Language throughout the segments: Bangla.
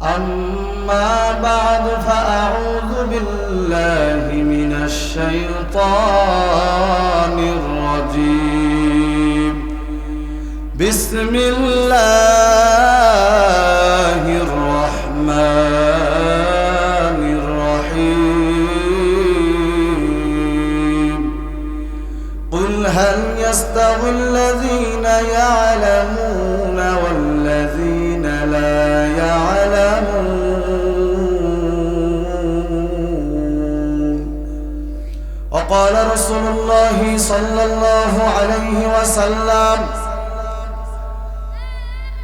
أما بعد فأعوذ بالله من الشيطان الرجيم. بسم الله الرحمن الرحيم. قل هل يستوي الذين يعلمون وقال رسول الله صلى الله عليه وسلم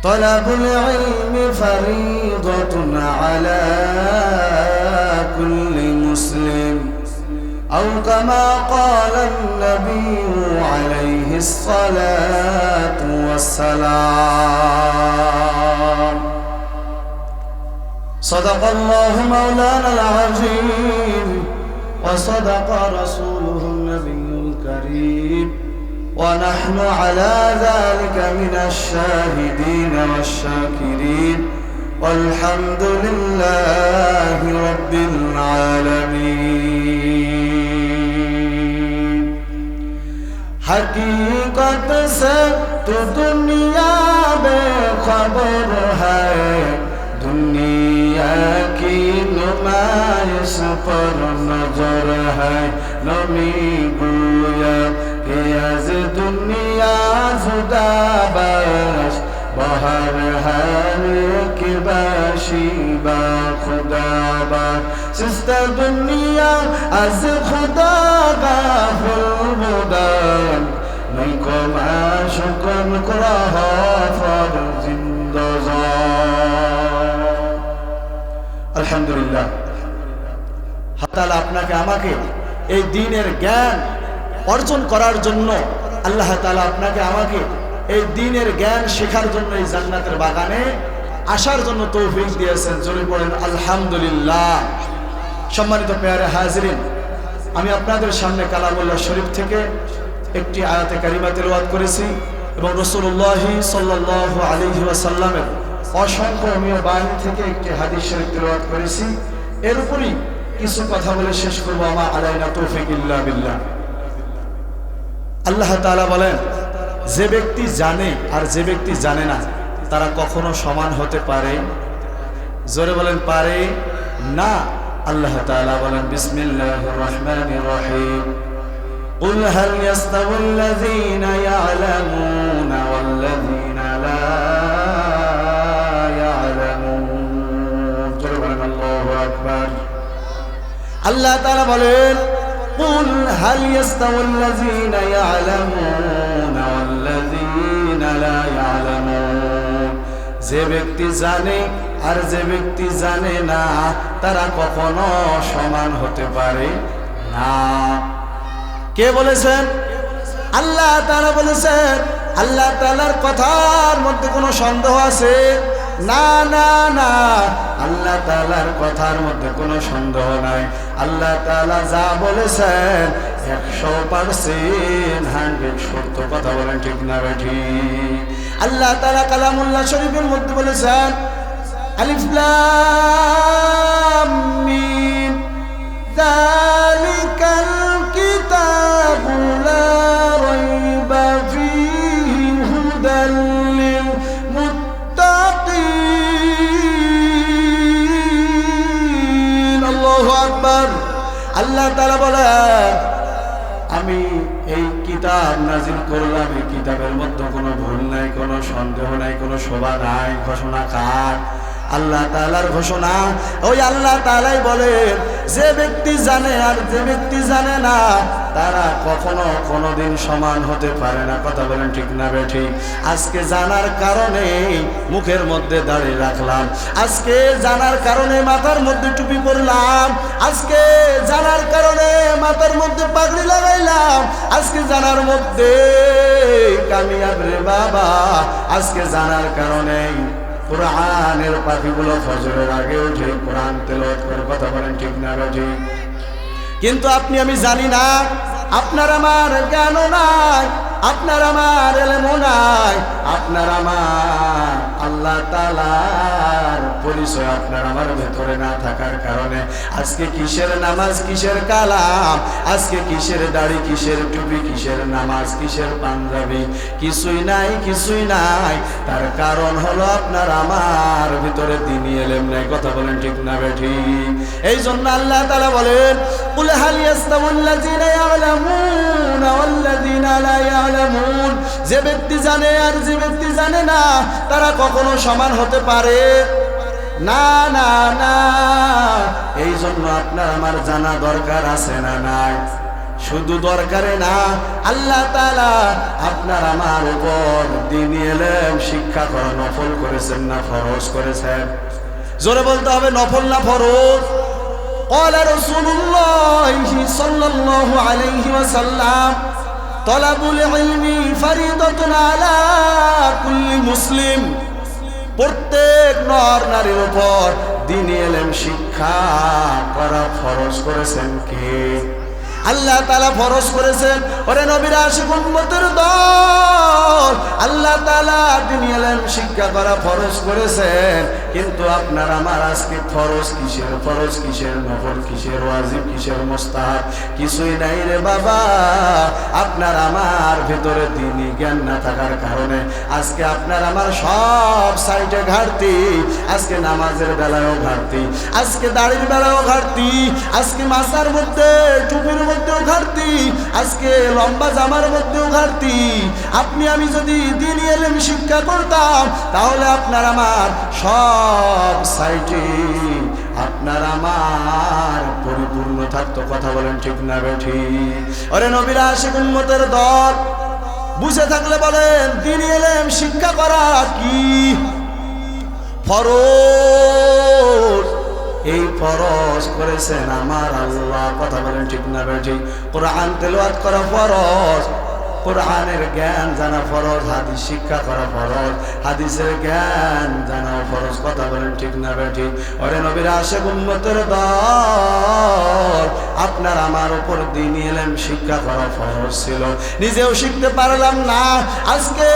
طلب العلم فريضة على كل مسلم أو كما قال النبي عليه الصلاة والسلام. صدق الله مولانا العظيم. وصدق رسوله النبي الكريم. ونحن على ذلك من الشاهدين والشاكرين. والحمد لله رب العالمين. حقیقت سے تو دنیا ہے کی نمائش پر نظر ہے نمی گویا کہ از دنیا زدہ باش بہر ہر کی باشی با خدا باش سست دنیا از خدا غافل بودن من کم عشقن کراه فر زندزان আলহামদুলিল্লাহ। হাতালা আপনাকে আমাকে এই দিনের জ্ঞান অর্জন করার জন্য, আল্লাহ তালা আপনাকে আমাকে এই দিনের জ্ঞান শেখার জন্য এই জান্নাতের বাগানে আসার জন্য তৌফিক দিয়েছেন। চলে পড়েন আলহামদুলিল্লাহ। সম্মানিত পেয়ারে হাজরিন, আমি আপনাদের সামনে কালামুল্লাহ শরীফ থেকে একটি আয়াতে কারিমা তেলাওয়াত করেছি এবং রসুল্লাহি সাল্লাহ ওয়াসাল্লামের অসংখ্য অমীয় বাণী থেকে একটি হাদিস শরীফ তেলাওয়াত করেছি এর উপরই কিছু কথা বলে শেষ করবো আমা আলাইনা তৌফিক ইল্লা বিল্লাহ আল্লাহ তাআলা বলেন যে ব্যক্তি জানে আর যে ব্যক্তি জানে না তারা কখনো সমান হতে পারে জোরে বলেন পারে না আল্লাহ তাআলা বলেন বিসমিল্লাহির রহমানির রহিম قل هل يستوي الذين يعلمون আল্লাহ তাআলা বলেন قل هل يستوي الذين يعلمون والذين لا يعلمون যে ব্যক্তি জানে আর যে ব্যক্তি জানে না তারা কখনো সমান হতে পারে না কে বলেছেন আল্লাহ তাআলা বলেছেন আল্লাহ তাআলার কথার মধ্যে কোনো সন্দেহ আছে না না না আল্লাহ তাআলার কথার মধ্যে কোনো সন্দেহ নাই। আল্লাহ তাআলা যা বলেছেন, একশো পার্সেন্ট হান্ড্রেড সত্য কথা বলেন, ঠিক না বেঠি আল্লাহ তাআলা কালামুল্লাহ শরীফের মধ্যে বলেছেন, আলিফ লাম মিম যালিকাল কিতাবু লা রাইবা হুদাল আল্লাহ বলে, আমি এই কিতাব নাজিল করলাম। এই কিতাবের মধ্যে কোনো ভুল নাই, কোনো সন্দেহ নাই, কোনো শোভা নাই, ঘোষণা কার? আল্লাহ তালার ঘোষণা, ওই আল্লাহ তালাই বলে, যে ব্যক্তি জানে আর যে ব্যক্তি জানে না তারা কখনো কোনোদিন সমান হতে পারে না। কথা বলেন ঠিক না বেঠি আজকে জানার কারণে মুখের মধ্যে দাঁড়িয়ে রাখলাম। আজকে জানার কারণে মাথার মধ্যে টুপি পরলাম। আজকে জানার কারণে মাথার মধ্যে পাগড়ি লাগাইলাম। আজকে জানার মধ্যে কামিয়াব রে বাবা। আজকে জানার কারণে কোরআনের পাখিগুলো ফজরের আগে উঠে কোরআন তেলত করে। কথা বলেন ঠিক না ঠিক? কিন্তু আপনি আমি জানি না। আপনার আমার জ্ঞান নাই। আপনার আমার এলেমও নাই আপনার আমার আল্লাহ তালার পরিচয় আপনার আমার ভেতরে না থাকার কারণে আজকে কিসের নামাজ কিসের কালাম আজকে কিসের দাড়ি কিসের টুপি কিসের নামাজ কিসের পাঞ্জাবি কিছুই নাই কিছুই নাই তার কারণ হলো আপনার আমার ভিতরে দিনই এলেম নাই কথা বলেন ঠিক না বেঠি এই জন্য আল্লাহ তালা বলেন قل هل يستوي الذين يعلمون والذين لا يعلمون যে ব্যক্তি জানে আর যে ব্যক্তি জানে না তারা কখনো সমান হতে পারে না না না এই জন্য আপনার আমার জানা দরকার আছে না নাই শুধু দরকারে না আল্লাহ তালা আপনার আমার উপর দিন এলেম শিক্ষা করা নফল করেছেন না ফরজ করেছেন জোরে বলতে হবে নফল না ফরজ قال رسول الله صلى الله عليه وسلم طلب العلم ফারিদাতুন আলা কুল্লি মুসলিম। প্রত্যেক নর নারীর উপর দিন এলেম শিক্ষা করা খরচ করেছেন কে? আল্লাহ তালা ফরজ করেছেন। ওরে নবীর উম্মতের দল। আল্লাহ তালা তিনি এলেন শিক্ষা করা ফরজ করেছেন। কিন্তু আপনার আমার আজকে ফরজ কিসের ফরজ কিসের নফর কিসের, ওয়াজিব কিসের, মোস্তাহাব কিছুই নাই রে বাবা। আপনার আমার ভেতরে দিনই জ্ঞান না থাকার কারণে আজকে আপনার আমার সব সাইডে ঘাটতি। আজকে নামাজের বেলায়ও ঘাটতি। আজকে দাড়ির বেলায়ও ঘাটতি। আজকে মাসার মধ্যে টুপির মধ্যেও ঘাটতি, আজকে লম্বা জামার মধ্যেও ঘাটতি। আপনি আমি যদি দিন এলেম শিক্ষা করতাম, তাহলে আপনার আমার সব সাইটে, আপনার আমার পরিপূর্ণ থাকতো। কথা বলেন ঠিক না বেঠি? অরে নবীরা দল, বুঝে থাকলে বলেন, দিন এলেম শিক্ষা করা কি? ফরজ। এই ফরজ করেছেন আমার আল্লাহ। কথা বলেন ঠিক না বেঠিক। কোরআন তেলাওয়াত করা ফরজ। কোরআনের জ্ঞান জানা ফরজ, হাদিস শিক্ষা করা ফরজ, হাদিসের জ্ঞান জানা ফরজ, কথা বলেন ঠিক না বেঠি ওরে নবীর আসে উন্মতের দল, আপনার আমার উপর দিন এলেন শিক্ষা করা ফরজ ছিল। নিজেও শিখতে পারলাম না, আজকে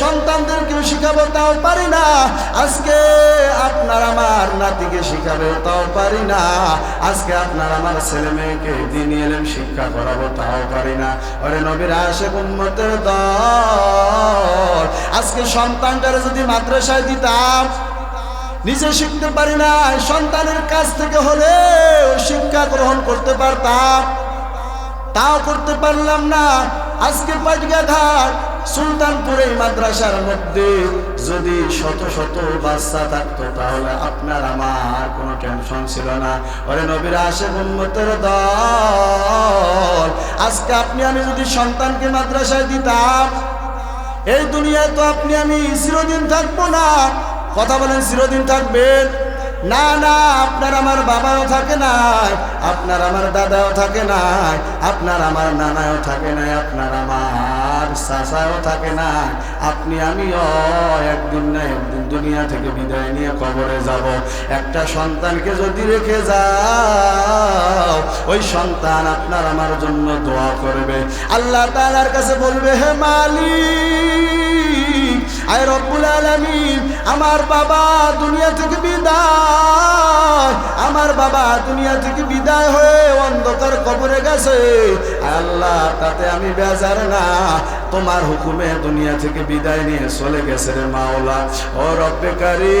সন্তানদেরকেও শিখাবো তাও পারি না, আজকে আপনার আমার নাতিকে শিখাবে তাও পারি না, আজকে আপনার আমার ছেলে মেয়েকে দিন এলেন শিক্ষা করাবো তাও পারি না। ওরে নবীর আসে উন্মতের দল। আজকে সন্তানটারে যদি মাদ্রাসায় দিতাম, নিজে শিখতে পারি না সন্তানের কাছ থেকে হলে শিক্ষা গ্রহণ করতে পারতাম। তাও করতে পারলাম না। আজকে পাটগা ঘাট সুলতানপুর এই মাদ্রাসার মধ্যে যদি শত শত বাচ্চা থাকতো, তাহলে আপনার আমার কোনো টেনশন ছিল না। ওরে নবীর আসে উন্মতের দল, আজকে আপনি আমি যদি সন্তানকে মাদ্রাসায় দিতাম, এই দুনিয়ায় তো আপনি আমি চিরদিন থাকব না। কথা বলেন, চিরদিন থাকবেন? না না, আপনার আমার বাবাও থাকে নাই, আপনার আমার দাদাও থাকে নাই, আপনার আমার নানাও থাকে নাই, আপনার আমার চাচাও থাকে না আপনি, আমিও একদিন না একদিন দুনিয়া থেকে বিদায় নিয়ে কবরে যাব। একটা সন্তানকে যদি রেখে যাও, ওই সন্তান আপনার আমার জন্য দোয়া করবে। আল্লাহ তাআলার কাছে বলবে, হে মালিক আয় রব্বুল আলমিন, আমার বাবা দুনিয়া থেকে বিদায়, আমার বাবা দুনিয়া থেকে বিদায় হয়ে অন্ধকার কবরে গেছে। আল্লাহ, তাতে আমি বেজার না। তোমার হুকুমে দুনিয়া থেকে বিদায় নিয়ে চলে গেছে রে মাওলা। ও রব্বে আয়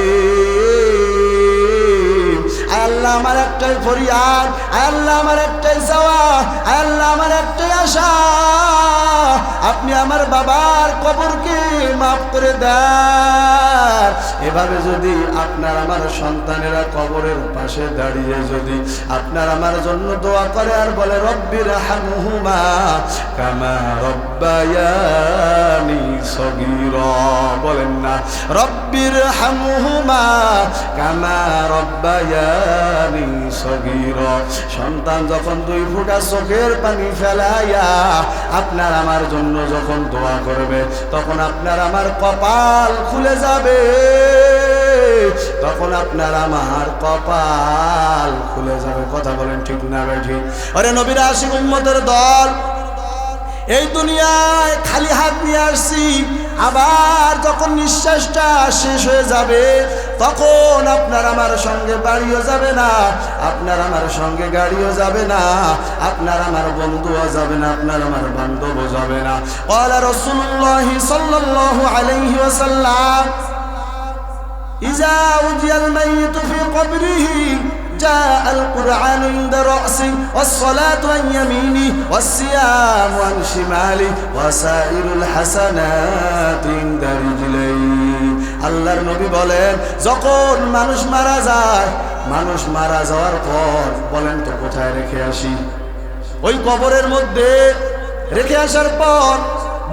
আল্লাহ আমার একটাই ফরিয়াদ আল্লাহ আমার একটাই আয় আল্লাহ আমার একটাই আশা। আপনি আমার বাবার কবরকে মাফ করে দেন। এভাবে যদি আপনার আমার সন্তানেরা কবরের পাশে দাঁড়িয়ে যদি আপনার আমার জন্য দোয়া করে আর বলে রব্বির হামহুমা কামা রব্বায়ানি সগীরা। বলেন না। রব্বির হামহুমা কামা রব্বায়ানি সগীরা। সন্তান যখন দুই ফুটা চোখের পানি ফেলাইয়া আপনার আমার জন্য যখন দোয়া করবে, তখন আপনার আমার কপাল খুলে যাবে। তখন আপনার আমার কপাল খুলে যাবে। কথা বলেন ঠিক না বেঠি? আরে নবীরা আশিক উম্মতের দল এই দুনিয়ায় খালি হাত নিয়ে আসছি, আবার যখন নিঃশ্বাসটা শেষ হয়ে যাবে, তখন আপনার আমার সঙ্গে বাড়িও যাবে না, আপনার আমার সঙ্গে গাড়িও যাবে না, আপনার আমার বন্ধুও যাবে না, আপনার আমার বান্ধবও যাবে না। ওলা রসুল্লাহি সাল্লাহ আলহি ওসাল্লাম ইজা উজিয়াল মাইয়িতু ফি কবরিহি جاء القرآن عند رأسه والصلاة عن يمينه والصيام عن شماله وسائر الحسنات عند رجليه আল্লাহর নবী বলেন যখন মানুষ মারা যায় মানুষ মারা যাওয়ার পর বলেন তো কোথায় রেখে আসি ওই কবরের মধ্যে রেখে আসার পর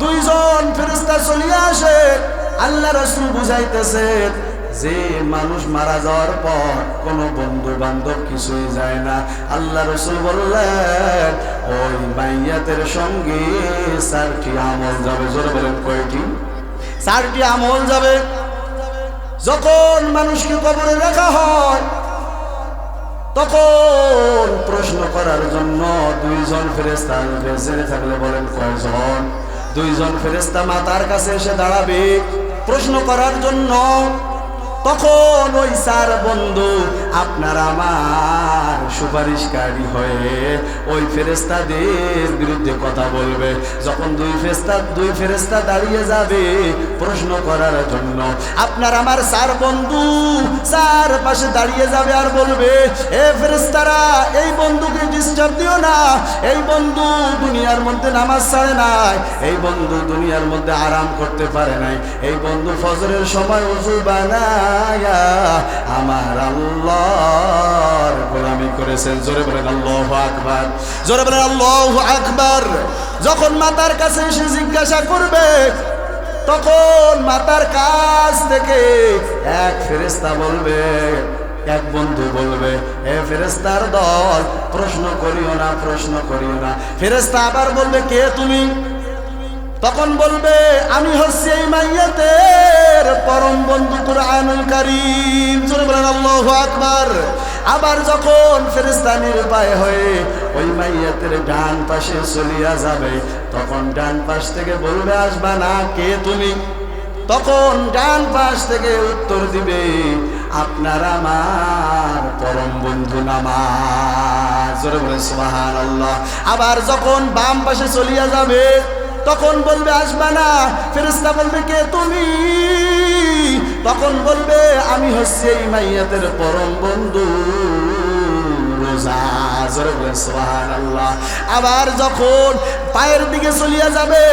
দুইজন ফেরেস্তা চলিয়ে আসে আল্লাহ রসুল বুঝাইতেছেন যে মানুষ মারা যাওয়ার পর কোনো বন্ধু বান্ধব কিছুই যায় না। আল্লাহ রসুল বললেন, ওই মাইয়াতের সঙ্গে চারটি আমল যাবে। জোরে বলেন, কয়টি? চারটি আমল যাবে। যখন মানুষকে কবরে রাখা হয়, তখন প্রশ্ন করার জন্য দুইজন ফেরেস্তা বেঁচে থাকলে বলেন, কয়জন? দুইজন ফেরেস্তা মাতার কাছে এসে দাঁড়াবে। প্রশ্ন করার জন্য তখন ওই চার বন্ধু, আপনার আমার সুপারিশকারী হয়ে ওই ফেরেস্তাদের বিরুদ্ধে কথা বলবে। যখন দুই ফেরেস্তা দুই ফেরেস্তা দাঁড়িয়ে যাবে প্রশ্ন করার জন্য। আপনার আমার চার বন্ধু চার পাশে দাঁড়িয়ে যাবে আর বলবে, এ ফেরেস্তারা এই বন্ধুকে ডিস্টার্ব দিও না। এই বন্ধু দুনিয়ার মধ্যে নামাজ ছাড়ে নাই। এই বন্ধু দুনিয়ার মধ্যে আরাম করতে পারে নাই। এই বন্ধু ফজরের সময় উজু বানায়া আমার আল্লাহর গোলামি করেছেন। জোরে বলেন, আল্লাহ আকবার। জোরে বলেন, আল্লাহ আকবার। যখন মাতার কাছে এসে জিজ্ঞাসা করবে তখন মাতার কাছ থেকে এক ফেরেস্তা বলবে, এক বন্ধু বলবে, এ ফেরেস্তার দল, প্রশ্ন করিও না, প্রশ্ন করিও না। ফেরেস্তা আবার বলবে, কে তুমি? তখন বলবে, আমি হচ্ছি এই মাইয়াতের পরম বন্ধু কুরআনুল কারীম। জোরে বলেন, আল্লাহু আকবার। আবার যখন ফেরেশতা নিরুপায় হয়ে ওই মাইয়াতের ডান পাশে চলিয়া যাবে, তখন ডান পাশ থেকে বলবে, আসবা না, কে তুমি? তখন ডান পাশ থেকে উত্তর দিবে, আপনার আমার পরম বন্ধু নামাজ। জোরে বলে সুবহান আল্লাহ আবার যখন বাম পাশে চলিয়া যাবে তখন বলবে আসবা না ফেরেস্তা বলবে, কে তুমি? তখন বলবে, আমি হচ্ছি এই মাইয়াতের পরম বন্ধু। আবার যখন পায়ের দিকে চলিয়া যাবে,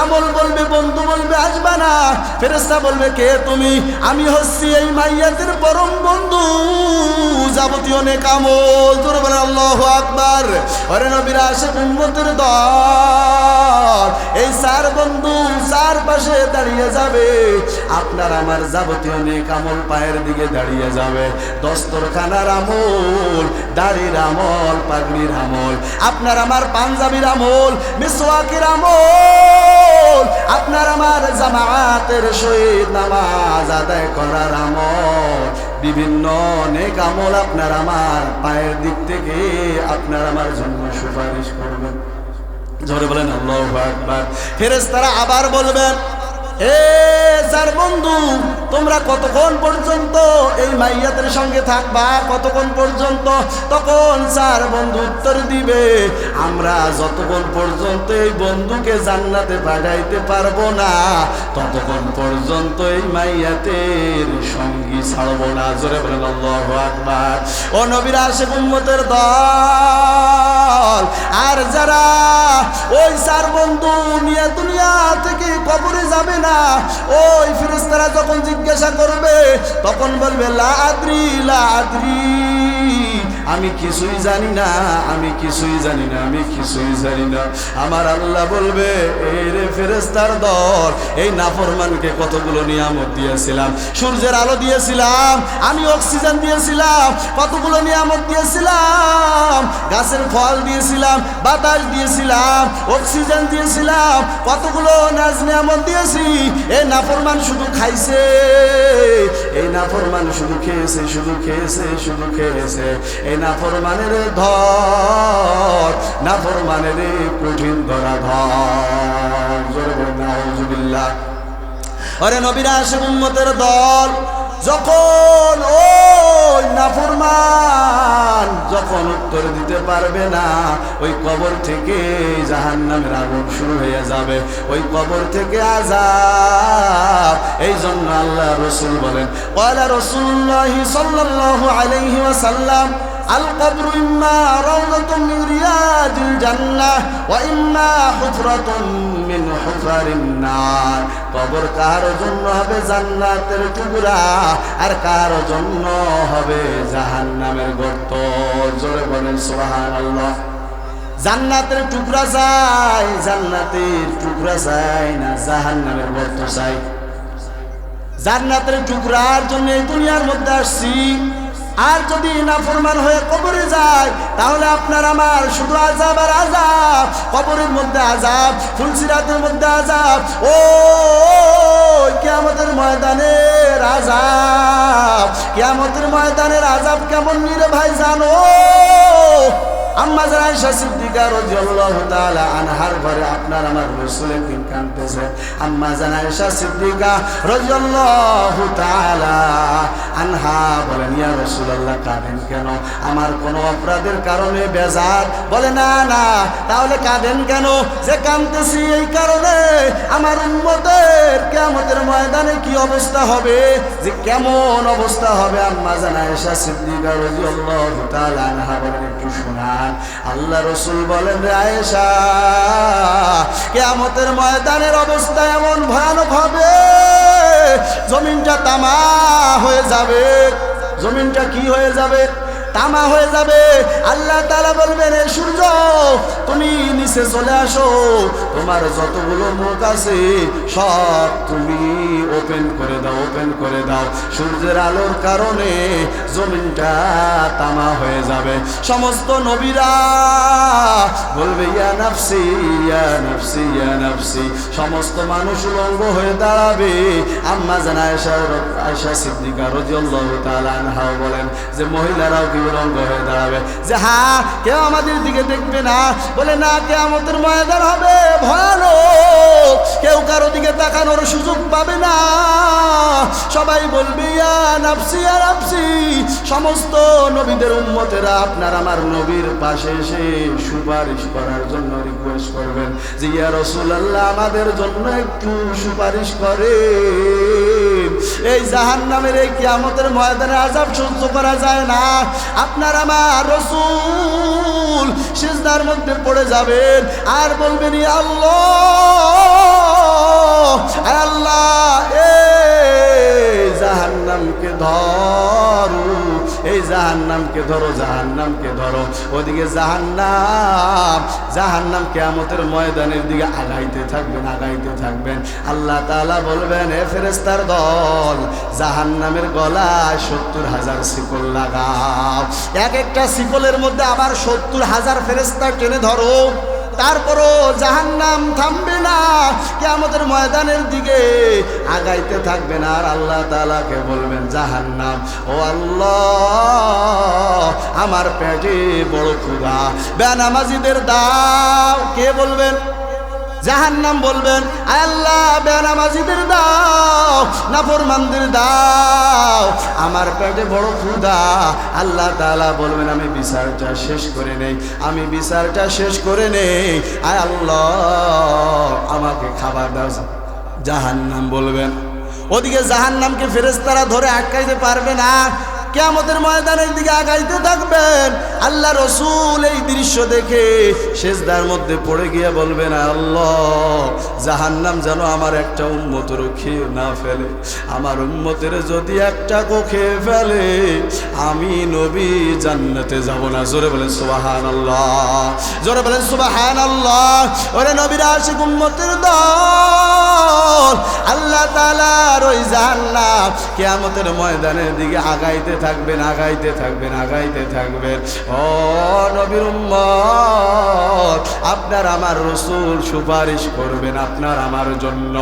আমল বলবে, বন্ধু বলবে, আসবা না। ফেরেস্তা বলবে, কে তুমি? আমি হচ্ছি এই মাইয়াতের পরম বন্ধু, যাবতীয় অনেক আমল। বলে আল্লাহ আকবার। ওরে নবীরা আসে উম্মতের দল। এই চার বন্ধু চার পাশে দাঁড়িয়ে যাবে। আপনার আমার যাবতীয় নেক আমল পায়ের দিকে দাঁড়িয়ে যাবে। দস্তরখানার আমল দাড়ির আমল পাগড়ির আমল। আপনার আমার পাঞ্জাবির আমল, মিসওয়াকের আমল। আপনার আমার জামাতের সহিত নামাজ আদায় করার আমল। বিভিন্ন অনেক আমল আপনার আমার পায়ের দিক থেকে আপনার আমার জন্য সুপারিশ করবেন। জোরে বলেন, আল্লাহু আকবার। ফেরেশতারা আবার বলবেন এ যার বন্ধু, তোমরা কতক্ষণ পর্যন্ত এই মাইয়াদের সঙ্গে থাকবা? কতক্ষণ পর্যন্ত? তখন স্যার বন্ধু উত্তর দিবে, আমরা যতক্ষণ পর্যন্ত এই বন্ধুকে জান্নাতে পাঠাইতে পারব না, ততক্ষণ পর্যন্ত এই মাইয়াতের সঙ্গী ছাড়বো না। জোরে বলেন, আল্লাহু আকবার। ও নবীর দল, আর যারা ওই চার বন্ধু কবরে যাবে না। ওই ফিরিস্তারা যখন জিজ্ঞাসা করবে তখন বলবে লাদ্রি লাদ্রি আমি কিছুই জানি না, আমি কিছুই জানি না, আমি কিছুই জানি না। আমার আল্লাহ বলবে, এই রে ফেরেস্তার দল, এই নাফরমানকে কতগুলো নিয়ামত দিয়েছিলাম? সূর্যের আলো দিয়েছিলাম, আমি অক্সিজেন দিয়েছিলাম, কতগুলো নিয়ামত দিয়েছিলাম? গাছের ফল দিয়েছিলাম, বাতাস দিয়েছিলাম, অক্সিজেন দিয়েছিলাম, কতগুলো নাজ নিয়ামত দিয়েছি? এই নাফরমান শুধু খাইছে, এই নাফরমান শুধু খেয়েছে শুধু খেয়েছে শুধু খেয়েছে, এই নাফরমানের ধর নাফরমানের কঠিন ধরা ধর। জোরে বলেন, নাউজুবিল্লাহ। আরে নবীরা উম্মতের দল, যখন ওই নাফরমান যখন উত্তর দিতে পারবে না, ওই কবর থেকে জাহান নামের আগুন শুরু হয়ে যাবে। ওই কবর থেকে আজাব এই জন্য আল্লাহ রসুল বলেন পয়লা রসুল্লাহ সাল্লাল্লাহু আলাইহি ওয়াসাল্লাম القبر إما روضة من رياض الجنة وإما حفرة من حفر النار কবর কার জন্য হবে জান্নাতের টুকরা আর কার জন্য হবে জাহান্নামের গর্ত জোরে বলেন সুবহানাল্লাহ জান্নাতের টুকরা চাই জান্নাতের টুকরা চাই না জাহান্নামের গর্ত চাই জান্নাতের টুকরার জন্য এই দুনিয়ার মধ্যে আসছি আর যদি নাফরমান হয়ে কবরে যায়, তাহলে আপনার আমার শুধু আজাব আর আজাব কবরের মধ্যে আজাব ফুলসিরাতের মধ্যে আজাব ও কেয়ামতের ময়দানের আজাব কেয়ামতের ময়দানের আজাব কেমন নিরে ভাই জানো? আম্মা জানা সিদ্দিকা আনহার ঘরে আপনার আমার আম্মা জানা সিদ্দিকা আনহা কেন? আমার কোনো অপরাধের কারণে বেজার। বলে, না না, তাহলে কাঁদেন কেন? যে কাঁদতেছি এই কারণে আমার উম্মতের কিয়ামতের ময়দানে কি অবস্থা হবে? যে কেমন অবস্থা হবে? আম্মা জানা আয়েশা সিদ্দিকা রাদিয়াল্লাহু তাআলা আনহা বলেন, একটু শোনান। আল্লাহ রসুল বলেন আয়েশা, কেয়ামতের ময়দানের অবস্থা এমন ভয়ানক হবে। জমিনটা তামা হয়ে যাবে। জমিনটা কি হয়ে যাবে? তামা হয়ে যাবে। আল্লাহ তালা বলবেন, এ সূর্য, তুমি নিচে চলে আসো। তোমার যতগুলো মুখ আছে, সব তুমি ওপেন করে দাও ওপেন করে দাও। সূর্যের আলোর কারণে জমিনটা তামা হয়ে যাবে। সমস্ত নবীরা বলবে, ইয়া নাফসি ইয়া নাফসি ইয়া নাফসি। সমস্ত মানুষ উলঙ্গ হয়ে দাঁড়াবে। আম্মা জানা আয়েশা আয়েশা সিদ্দিকা রাদিয়াল্লাহু তাআলা আনহা বলেন যে, মহিলারাও কি উলঙ্গ হয়ে দাঁড়াবে? যে হ্যাঁ কেউ আমাদের দিকে দেখবে না। বলে, না, কেয়ামতের ময়দান হবে, ভয়ানক। কেউ কারও দিকে তাকানোর সুযোগ পাবে না। সবাই ইয়া নাফসি সমস্ত নবীদের উন্মতেরা আপনার আমার নবীর পাশে এসে সুপারিশ করার জন্য রিকোয়েস্ট করবেন। ইয়া আল্লাহ আমাদের জন্য একটু সুপারিশ করে। এই জাহান নামের এই কিয়ামতের ময়দানে আজাব সহ্য করা যায় না। আপনার আমার রসুল সিজদার মধ্যে পড়ে যাবেন। আর বলবেন "ইয়া আল্লাহ আল্লাহ এ জাহান্নামকে ধরো। এই জাহান্নামকে ধরো জাহান্নামকে ধরো। ওদিকে জাহান্নাম জাহান্নাম কেয়ামতের ময়দানের দিকে আগাইতে থাকবেন আগাইতে থাকবেন। আল্লাহ তাআলা বলবেন, এ ফেরেস্তার দল, জাহান্নামের গলায় সত্তর হাজার শিকল লাগাও। এক একটা শিকলের মধ্যে আবার সত্তর হাজার ফেরেস্তা টেনে ধরো। তারপরও জাহান্নাম থামবে না। কেয়ামতের ময়দানের দিকে আগাইতে থাকবেন আর আল্লাহ তালাকে বলবেন, জাহান্নাম, ও আল্লাহ, আমার পেটে বড় ক্ষুধা। বেনামাজিদের দাও। কে বলবেন? জাহান্নাম বলবেন আল্লাহ, বেনামাজিদের দাও, নাফরমানদের দাও, আমার পেটে বড় ক্ষুধা। আল্লাহ তাআলা বলবেন, আমি বিচারটা শেষ করে নেই, আমি বিচারটা শেষ করে নেই। আয় আল্লাহ, আমাকে খাবার দাও। জাহান্নাম বলবেন। ওদিকে জাহান্নামকে ফেরেশতারা ধরে আটকাইতে পারবে না। কেয়ামতের ময়দানের দিকে আগাইতে থাকবেন। আল্লাহ রসুল এই দৃশ্য দেখে শেষদার মধ্যে পড়ে গিয়ে বলবেন, আল্লাহ, জাহান্নাম যেন আমার একটা উম্মতের খেয়ে না ফেলে। আমার উম্মতের যদি একটা কো খেয়ে ফেলে, আমি নবী জান্নাতে যাব না। জোরে বলেন সুবাহান আল্লাহ জোরে বলেন সুবাহান আল্লাহ ওরে নবীরা আশিক উম্মতের দল। আল্লাহ তালার ওই জাহান্নাম কেয়ামতের ময়দানের দিকে আগাইতে থাকবেন আগাইতে থাকবেন আগাইতে থাকবেন ও নবীর আপনার আমার রসুল সুপারিশ করবেন আপনার আমার জন্য।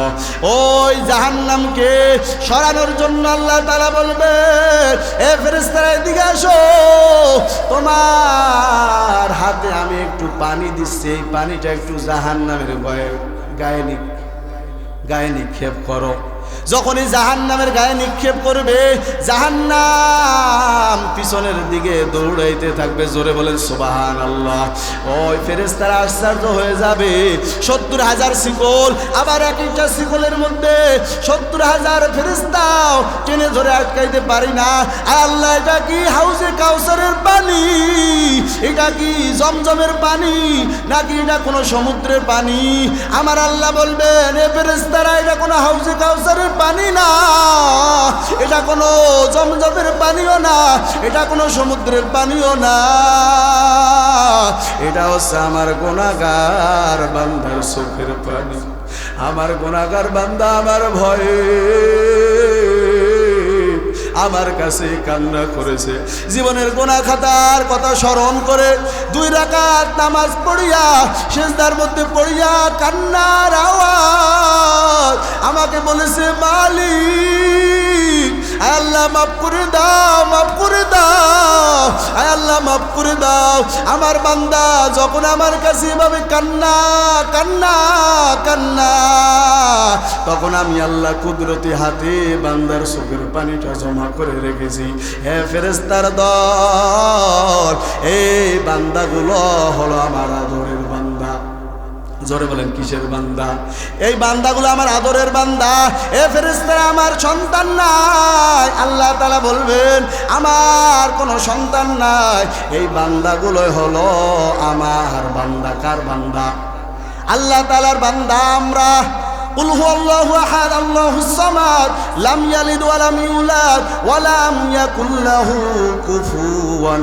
ওই জাহান্নামকে সরানোর জন্য আল্লাহ তারা বলবে, এ ফেরেস্তারা এদিকে আসো। তোমার হাতে আমি একটু পানি দিচ্ছি, এই পানিটা একটু জাহান নামের গায়ে গায়ে গায়ে নিক্ষেপ করো। যখনই জাহান নামের গায়ে নিক্ষেপ করবে, জাহান্নাম পিছনের দিকে দৌড়াইতে থাকবে, জোরে বলেন সুবাহান আল্লাহ ওই ফেরেস্তারা আশ্চর্য হয়ে যাবে। সত্তর হাজার শিকল, আবার এক একটা শিকলের মধ্যে সত্তর হাজার ফেরেস্তাও টেনে ধরে আটকাইতে পারি না। আল্লাহ, এটা কি হাউসে কাউসারের পানি? এটা কি জমজমের পানি? নাকি এটা কোনো সমুদ্রের পানি? আমার আল্লাহ বলবেন, এ ফেরেস্তারা এটা কোনো হাউসে কাউসারের পানি না। এটা কোনো জমজমের পানিও না, এটা কোনো সমুদ্রের পানিও না। এটা হচ্ছে আমার গোনাগার বান্দার সুখের পানি। আমার গোনাগার বান্দা আমার ভয়ে। আমার কাছে কান্না করেছে। জীবনের গোনা খাতার কথা স্মরণ করে দুই রাকাত নামাজ পড়িয়া শেষদার মধ্যে পড়িয়া কান্নার আওয়াজ আমাকে বলেছে, মালিক আল্লাহ মাফ করে দাও, মাফ করে দাও, আয় আল্লাহ মাফ করে দাও। আমার বান্দা যখন আমার কাছে এভাবে কান্না কান্না কান্না, তখন আমি আল্লাহ কুদরতি হাতে বান্দার চোখের পানিটা জমা করে রেখেছি। হে ফেরেস্তার দল, এই বান্দাগুলো হলো আমার আদরের জোরে বলেন, কিসের বান্দা? এই বান্দাগুলো আমার আদরের বান্দা। এ ফেরিস্তারা আমার সন্তান নাই। আল্লাহ তালা বলবেন, আমার কোনো সন্তান নাই। এই বান্দাগুলোই হলো আমার বান্দা। কার বান্দা? আল্লাহ তালার বান্দা আমরা। قل هو الله احد الله الصمد لم يلد ولم يولد ولم يكن له كفوا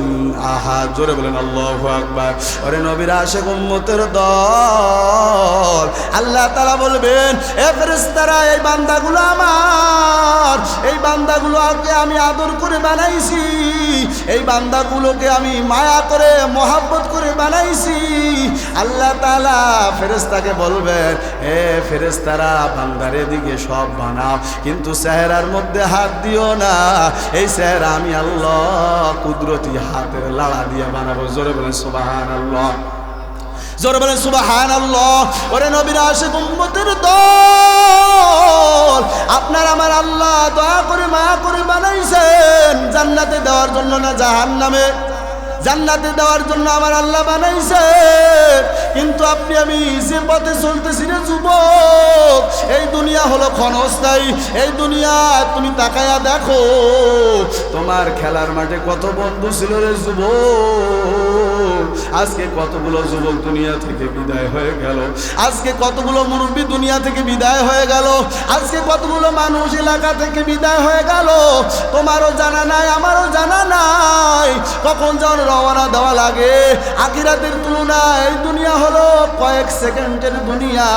احد জোরে বলেন আল্লাহু আকবার ওরে নবীর আশিক উম্মতের দল আল্লাহ তাআলা বলবেন এ ফেরেশতারা এই বান্দাগুলো আমার এই বান্দাগুলোকে আমি আদর করে বানাইছি এই বান্দাগুলোকে আমি মায়া করে মোহাব্বত করে বানাইছি আল্লাহ তাআলা ফেরেশতাকে বলবেন এ ফেরেশতারা বান্দার এদিকে সব বানাও। কিন্তু চেহারার মধ্যে হাত দিও না। এই চেহারা আমি আল্লাহ কুদরতি হাতের লাড়া দিয়ে বানাবো। জোরে বলেন সুবাহান আল্লাহ জোরে বলেন সুবাহান আল্লাহ ওরে নবীর আশিক উম্মতের দল, আপনার আমার আল্লাহ দয়া করে মা করে বানাইছেন। জান্নাতে দেওয়ার জন্য না জাহান্নামে? জান্নাতে দেওয়ার জন্য আমার আল্লাহ বানাইছে। কিন্তু আপনি আমি যে পথে চলতেছি রে যুবক, এই দুনিয়া হলো ক্ষণস্থায়ী, এই দুনিয়া তুমি তাকায়া দেখো, তোমার খেলার মাঠে কত বন্ধু ছিল রে যুবক। আজকে কতগুলো যুবক দুনিয়া থেকে বিদায় হয়ে গেল। আজকে কতগুলো মুরব্বী দুনিয়া থেকে বিদায় হয়ে গেল। আজকে কতগুলো মানুষ এলাকা থেকে বিদায় হয়ে গেল। তোমারও জানা নাই, আমারও জানা নাই। কখন যেন রওনা দেওয়া লাগে। আখিরাতের তুলনায় এই দুনিয়া হলো কয়েক সেকেন্ডের দুনিয়া।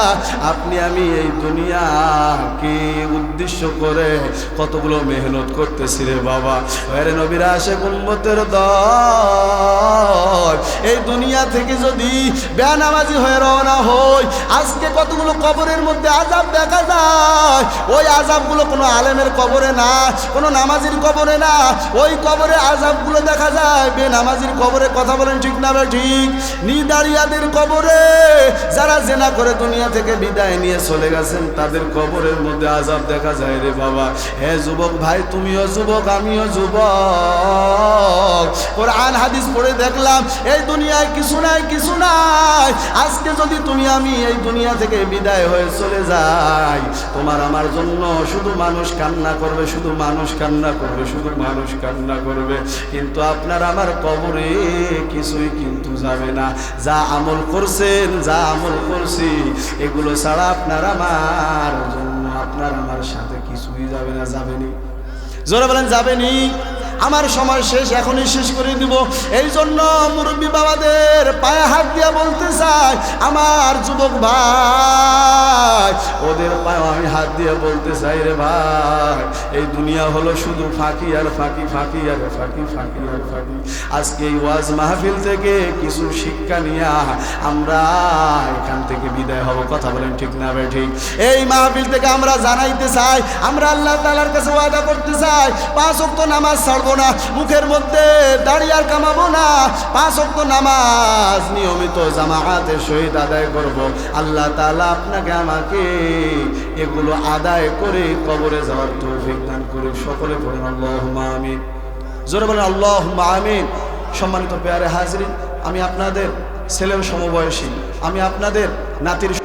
আপনি, আমি এই দুনিয়াকে উদ্দেশ্য করে কতগুলো মেহনত করতেছি রে বাবা। আরে নবীরা আসে গুম্বতের দল। এই দুনিয়া থেকে যদি বেনামাজি হয়ে রওনা হই, আজকে কতগুলো কবরের মধ্যে আজাব দেখা যায়। ওই আজাবগুলো কোনো আলেমের কবরে না, কোনো নামাজির কবরে না। ওই কবরে আজাবগুলো দেখা যায় বেনামাজির কবরে কথা বলেন ঠিক না ঠিক? নিদারিয়াদের কবরে যারা জেনা করে দুনিয়া থেকে বিদায় নিয়ে চলে গেছেন, তাদের কবরের মধ্যে আজাব দেখা যায় রে বাবা। হে যুবক ভাই, তুমিও যুবক, আমিও যুবক। কোরআন, হাদিস পড়ে দেখলাম, এই দুনিয়ায় কিছু নাই কিছু নাই। আজকে যদি তুমি আমি এই দুনিয়া থেকে বিদায় হয়ে চলে যাই, তোমার আমার জন্য শুধু মানুষ কান্না করবে, শুধু মানুষ কান্না করবে, শুধু মানুষ কান্না করবে। কিন্তু আপনার আমার কবরে কিছুই কিন্তু যাবে না। যা আমল করছেন, যা আমল করছি, এগুলো ছাড়া আপনার আমার জন্য, আপনার আমার সাথে কিছুই যাবে না, যাবেনি। জোরে বলেন, যাবেনি। আমার সময় শেষ, এখনই শেষ করে দিব। এই জন্য মুরব্বী বাবাদের পায়ে হাত দিয়া বলতে চাই, আমার যুবক ভাই, ওদের পায়ে আমি হাত দিয়ে বলতে চাই রে ভাই, এই দুনিয়া হলো শুধু ফাঁকি আর ফাঁকি ফাঁকি আর ফাঁকি ফাঁকি আর ফাঁকি। আজকে এই ওয়াজ মাহফিল থেকে কিছু শিক্ষা নিয়ে আমরা এখান থেকে বিদায় হব। কথা বলেন ঠিক না ভাই, ঠিক? এই মাহফিল থেকে আমরা জানাইতে চাই, আমরা আল্লাহ তালার কাছে ওয়াদা করতে চাই, পাঁচ অক্ত নামাজ ছাড়বো ছাড়বো না, মুখের মধ্যে দাঁড়িয়ে আর কামাবো না। পাঁচ অক্ট নামাজ নিয়মিত জামায়াতের সহিত আদায় করব। আল্লাহ তাআলা আপনাকে আমাকে এগুলো আদায় করে কবরে যাওয়ার তৌফিক দান করে সকলে পড়েন, আল্লাহুম্মা আমিন। জোরে বলেন, আল্লাহুম্মা আমিন। সম্মানিত পেয়ারে হাজরিন, আমি আপনাদের ছেলের সমবয়সী, আমি আপনাদের নাতির